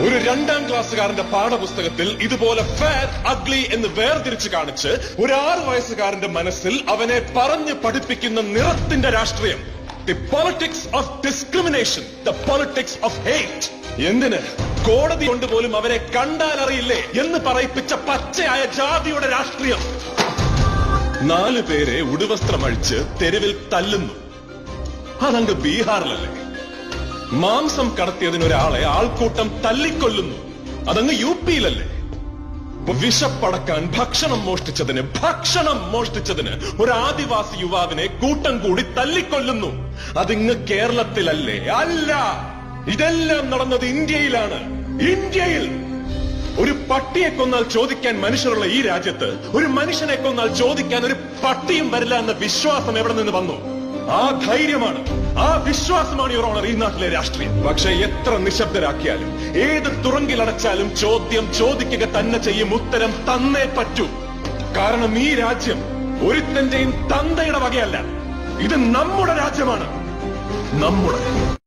ഒരു രണ്ടാം ക്ലാസ്സുകാരന്റെ പാഠപുസ്തകത്തിൽ ഇതുപോലെ ഫെയർ അഗ്ലി എന്ന് വേർതിരിച്ച് കാണിച്ച് ഒരു ആറ് വയസ്സുകാരന്റെ മനസ്സിൽ അവനെ പറഞ്ഞ് പഠിപ്പിക്കുന്ന നിറത്തിന്റെ രാഷ്ട്രീയം. The politics of discrimination the politics of hate എന്തിന്? കോടതി കൊണ്ട് പോലും അവരെ കണ്ടാൽ അറിയില്ലേ എന്ന് പറയിപ്പിച്ച പച്ചയായ ജാതിയുടെ രാഷ്ട്രീയം. നാലു പേരെ ഉടുവസ്ത്രമഴിച്ച് തെരുവിൽ തല്ലുന്നു. അതങ്ങ് ബീഹാറിലല്ലേ? മാംസം കടത്തിയതിനൊരാളെ ആൾക്കൂട്ടം തല്ലിക്കൊല്ലുന്നു. അതങ്ങ് യു പിയിലല്ലേ? വിഷപ്പടക്കാൻ ഭക്ഷണം മോഷ്ടിച്ചതിന് ഭക്ഷണം മോഷ്ടിച്ചതിന് ഒരു ആദിവാസി യുവാവിനെ കൂട്ടം കൂടി തല്ലിക്കൊല്ലുന്നു. അതിങ്ങ് കേരളത്തിലല്ലേ? അല്ല. ഇതെല്ലാം നടന്നത് ഇന്ത്യയിലാണ്. ഇന്ത്യയിൽ ഒരു പട്ടിയെ കൊന്നാൽ ചോദിക്കാൻ മനുഷ്യരുള്ള ഈ രാജ്യത്ത് ഒരു മനുഷ്യനെ കൊന്നാൽ ചോദിക്കാൻ ഒരു പട്ടിയും വരില്ല എന്ന വിശ്വാസം എവിടെ നിന്ന് വന്നു? ആ ധൈര്യമാണ് ആ വിശ്വാസമാണ് യുവർ ഓണർ ഈ നാട്ടിലെ രാഷ്ട്രീയം. പക്ഷെ എത്ര നിശബ്ദരാക്കിയാലും ഏത് തുറങ്കിലടച്ചാലും ചോദ്യം ചോദിക്കുക തന്നെ ചെയ്യും ഉത്തരം തന്നേ പറ്റൂ. കാരണം ഈ രാജ്യം ഒരുത്തന്റെയും തന്തയുടെ വകയല്ല. ഇത് നമ്മുടെ രാജ്യമാണ്. നമ്മുടെ